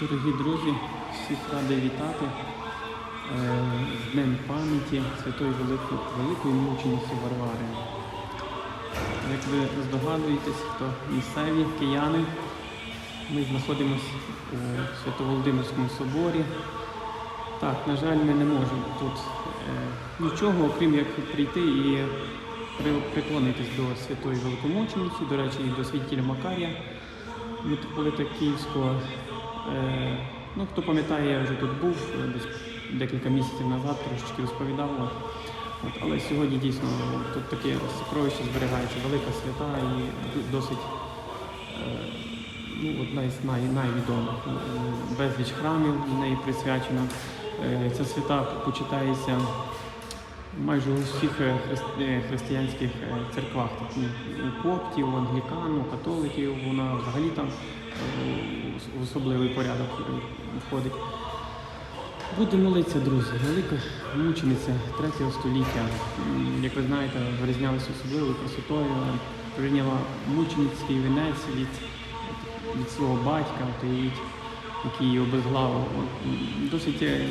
Дорогі друзі, всіх радий вітати е, з Днем пам'яті Святої Великої, Великої мучениці Варвари. Як ви здогадуєтесь, хто місцеві кияни, ми знаходимося у Свято-Володимирському соборі. Так, на жаль, ми не можемо тут е, нічого, окрім як прийти і при- приклонитись до святої великомучениці, до речі, і до святителя Макарія, митрополита Київського. Е, ну, хто пам'ятає, я вже тут був е, десь декілька місяців назад, трошечки розповідав. От, але сьогодні дійсно тут таке сокровище зберігається, велика свята і досить е, ну, одна із най, найвідомих. Безліч храмів в неї присвячено. Ця свята почитається майже у всіх християнських церквах. Коптів, у католиків вона взагалі там в особливий порядок е, входить. Будемо молитися, друзі. Велика мучениця 3 століття. Як ви знаєте, вирізнялася особливою красотою, прийняла мученицький вінець від, від свого батька, от, який її обезглавив. Досить е,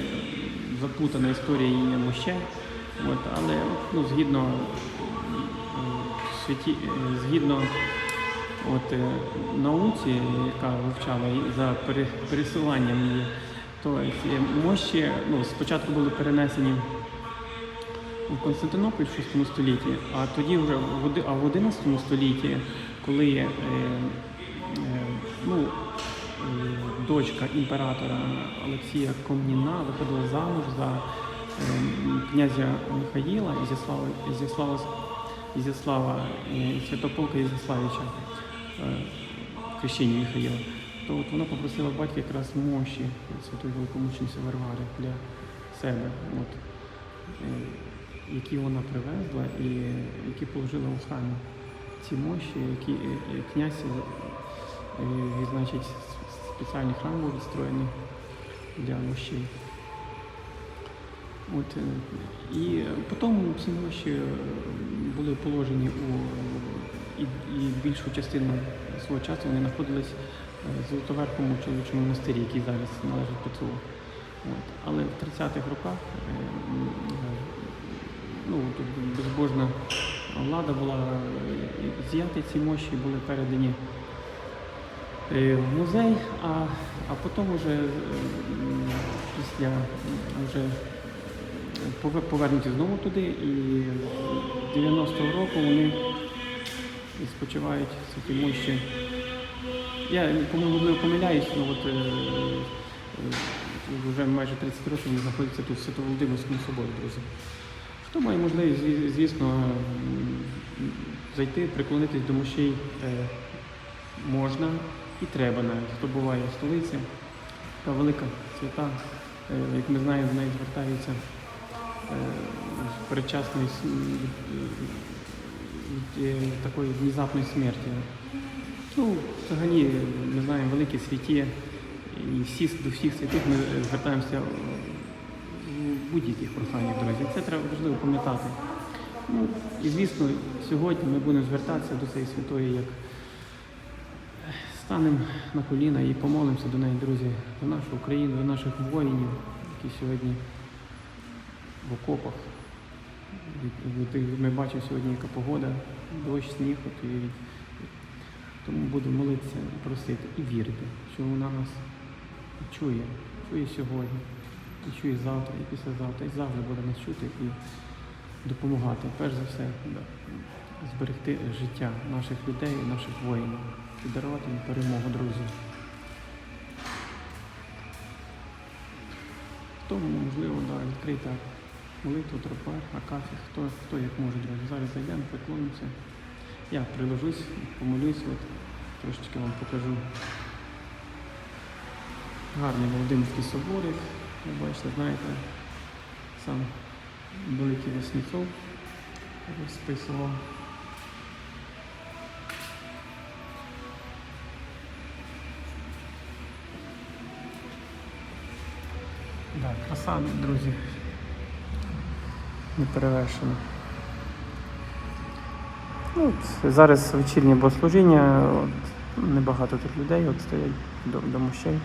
запутана історія її мощей. От, але ну, згідно м, святі, е, згідно от, е, науці, яка вивчала за пересуванням її, то мощі ну, спочатку були перенесені в Константинополь в 6 столітті, а тоді вже в а в 11 столітті, коли е, е, ну, е, дочка імператора Олексія Комніна виходила замуж за е, князя Михаїла Ізяслава, Ізяслава, Ізяслава е, Святополка Ізяславича, е, хрещення Михаїла, то от вона попросила батька якраз мощі святої великомучениці Варвари для себе. От, е, які вона привезла і які положила у храмі. Ці мощі, які е, князь значить, спеціальний храм був відстроєний для мощей. От, і потім ці мощі були положені у і, і більшу частину свого часу вони знаходились е, в Золотоверхому чоловічому монастирі, який зараз належить ПЦУ. Але в 30-х роках е, ну, тут безбожна влада була е, з'яти ці мощі були передані в музей, а, а потім вже після вже повернуті знову туди і з 90-го року вони спочивають ці мощі. Я, по-моєму, помиляюсь, але от, е, е, вже майже 30 років вони знаходяться тут в Свято-Володимирському соборі, друзі. Хто має можливість, звісно, зайти, приклонитись до мощей е, можна і треба навіть. Хто буває в столиці, така велика свята, е, як ми знаємо, до неї звертаються е, з такої внезапної смерті. Ну, взагалі, ми знаємо, великі святі, і всі, до всіх святих ми е, звертаємося у будь-яких проханнях, друзі. Це треба важливо пам'ятати. Ну, і звісно, сьогодні ми будемо звертатися до цієї святої, як станемо на коліна і помолимося до неї, друзі, за нашу Україну, за наших воїнів, які сьогодні в окопах. Ми бачимо сьогодні, яка погода, дощ, сніг. От, і, тому будемо молитися і просити, і вірити, що вона нас чує, чує сьогодні, і чує завтра, і післязавтра, і завжди буде нас чути і допомагати. Перш за все, зберегти життя наших людей, наших воїнів і дарувати їм перемогу, друзі. Хто можливо да, відкрити молитву, тропар, акафі, хто, хто як може, друзі. Зараз зайдемо, поклонимося. Я приложусь, помолюсь, от, трошечки вам покажу. Гарний Володимирський соборик. Ви бачите, знаєте, сам великий Васнецов розписував. Да, краса, друзі. Не перевершено. Ну, от, зараз вечірнє богослужіння, от, небагато тут людей от, стоять до, до мощей.